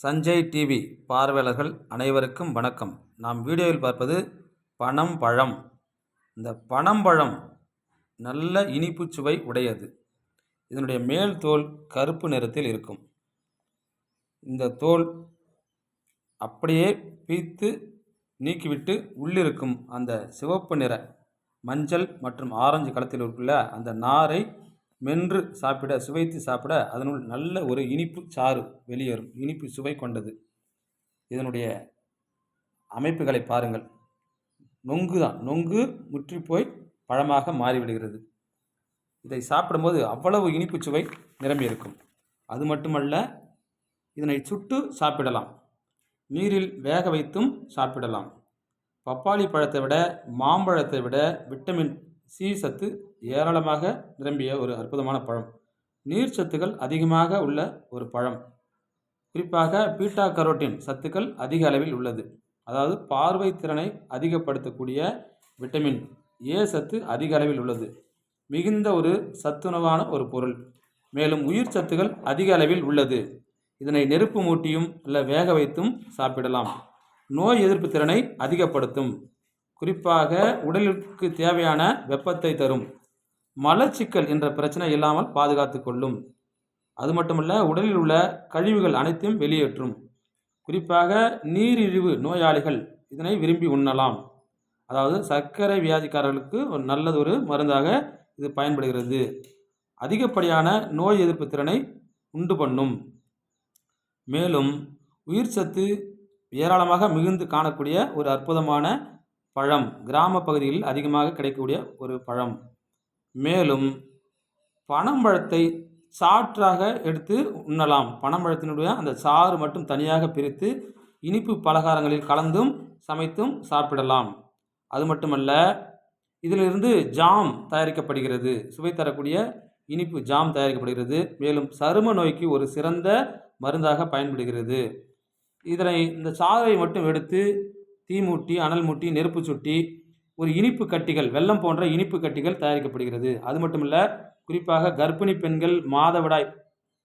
Sanjay TV பார்வையாளர்கள் அனைவருக்கும் வணக்கம். நாம் வீடியோவில் பார்ப்பது பனம் பழம். இந்த பனம்பழம் நல்ல இனிப்பு சுவை உடையது. இதனுடைய மேல் தோல் கருப்பு நிறத்தில் இருக்கும். இந்த தோல் அப்படியே பீத்து நீக்கிவிட்டு உள்ளிருக்கும் அந்த சிவப்பு நிற மஞ்சள் மற்றும் ஆரஞ்சு களத்தில் இருக்குள்ள அந்த நாரை மென்று சாப்பிட சுவைத்து சாப்பிட அதனுள் நல்ல ஒரு இனிப்பு சாறு வெளியேறும். இனிப்பு சுவை கொண்டது. இதனுடைய அமைப்புகளை பாருங்கள். நொங்கு தான். நொங்கு முற்றி போய் பழமாக மாறிவிடுகிறது. இதை சாப்பிடும்போது அவ்வளவு இனிப்பு சுவை நிரம்பியிருக்கும். அது மட்டுமல்ல இதனை சுட்டு சாப்பிடலாம். நீரில் வேக வைத்தும் சாப்பிடலாம். பப்பாளி பழத்தை விட மாம்பழத்தை விட விட்டமின் சி சத்து ஏராளமாக நிரம்பிய ஒரு அற்புதமான பழம். நீர் சத்துக்கள் அதிகமாக உள்ள ஒரு பழம். குறிப்பாக பீட்டா கரோட்டின் சத்துக்கள் அதிக அளவில் உள்ளது. அதாவது பார்வை திறனை அதிகப்படுத்தக்கூடிய விட்டமின் ஏ சத்து அதிக அளவில் உள்ளது. மிகுந்த ஒரு சத்துணவான ஒரு பொருள். மேலும் உயிர் சத்துக்கள் அதிக அளவில் உள்ளது. இதனை நெருப்பு மூட்டியும் அல்ல வேக வைத்தும் சாப்பிடலாம். நோய் எதிர்ப்பு திறனை அதிகப்படுத்தும். குறிப்பாக உடலிற்கு தேவையான வெப்பத்தை தரும். மலச்சிக்கல் என்ற பிரச்சனை இல்லாமல் பாதுகாத்து கொள்ளும். அது மட்டுமல்ல உடலில் உள்ள கழிவுகள் அனைத்தையும் வெளியேற்றும். குறிப்பாக நீரிழிவு நோயாளிகள் இதனை விரும்பி உண்ணலாம். அதாவது சர்க்கரை வியாதிக்காரர்களுக்கு ஒரு நல்லது ஒரு மருந்தாக இது பயன்படுகிறது. அதிகப்படியான நோய் எதிர்ப்பு திறனை உண்டு பண்ணும். மேலும் உயிர் சத்து ஏராளமாக மிகுந்து காணக்கூடிய ஒரு அற்புதமான பழம். கிராம பகுதிகளில் அதிகமாக கிடைக்கக்கூடிய ஒரு பழம். மேலும் பனம்பழத்தை சாற்றாக எடுத்து உண்ணலாம். பனம்பழத்தினுடைய அந்த சாறு மட்டும் தனியாக பிரித்து இனிப்பு பலகாரங்களில் கலந்தும் சமைத்தும் சாப்பிடலாம். அது மட்டுமல்ல இதிலிருந்து ஜாம் தயாரிக்கப்படுகிறது. சுவை தரக்கூடிய இனிப்பு ஜாம் தயாரிக்கப்படுகிறது. மேலும் சரும நோய்க்கு ஒரு சிறந்த மருந்தாக பயன்படுகிறது. இதனை இந்த சாறை மட்டும் எடுத்து தீ மூட்டி அனல் மூட்டி நெருப்பு சுட்டி ஒரு இனிப்பு கட்டிகள் வெள்ளம் போன்ற இனிப்பு கட்டிகள் தயாரிக்கப்படுகிறது. அது மட்டும் இல்லை குறிப்பாக கர்ப்பிணி பெண்கள் மாதவிடாய்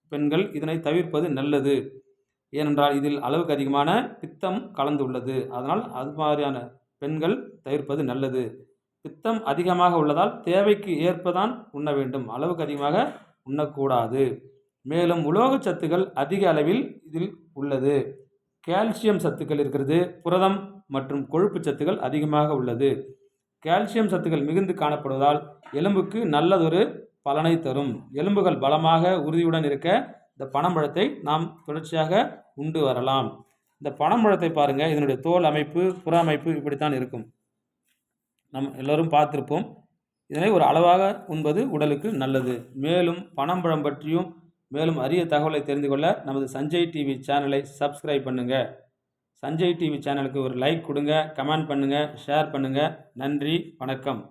பெண்கள் இதனை தவிர்ப்பது நல்லது. ஏனென்றால் இதில் அளவுக்கு அதிகமான பித்தம் கலந்து உள்ளது அதனால் அது மாதிரியான பெண்கள் தவிர்ப்பது நல்லது. பித்தம் அதிகமாக உள்ளதால் தேவைக்கு ஏற்பதான் உண்ண வேண்டும். அளவுக்கு அதிகமாக உண்ணக்கூடாது. மேலும் உலோக சத்துக்கள் அதிக அளவில் இதில் உள்ளது. கால்சியம் சத்துக்கள் இருக்கிறது. புரதம் மற்றும் கொழுப்பு சத்துக்கள் அதிகமாக உள்ளது. கால்சியம் சத்துக்கள் மிகுந்து காணப்படுவதால் எலும்புக்கு நல்லதொரு பலனை தரும். எலும்புகள் பலமாக உறுதியுடன் இருக்க இந்த பனம்பழத்தை நாம் தொடர்ச்சியாக உண்டு வரலாம். இந்த பனம்பழத்தை பாருங்கள் இதனுடைய தோல் அமைப்பு புற அமைப்பு இப்படித்தான் இருக்கும். நம் எல்லோரும் பார்த்துருப்போம். இதனை ஒரு அளவாக உண்பது உடலுக்கு நல்லது. மேலும் பனம்பழம் பற்றியும் மேலும் அரிய தகவலை தெரிந்து கொள்ள நமது சஞ்சய் டிவி சேனலை சப்ஸ்கிரைப் பண்ணுங்கள் சஞ்சய் டிவி சேனலுக்கு ஒரு லைக் கொடுங்க கமெண்ட் பண்ணுங்கள் ஷேர் பண்ணுங்கள் நன்றி வணக்கம்.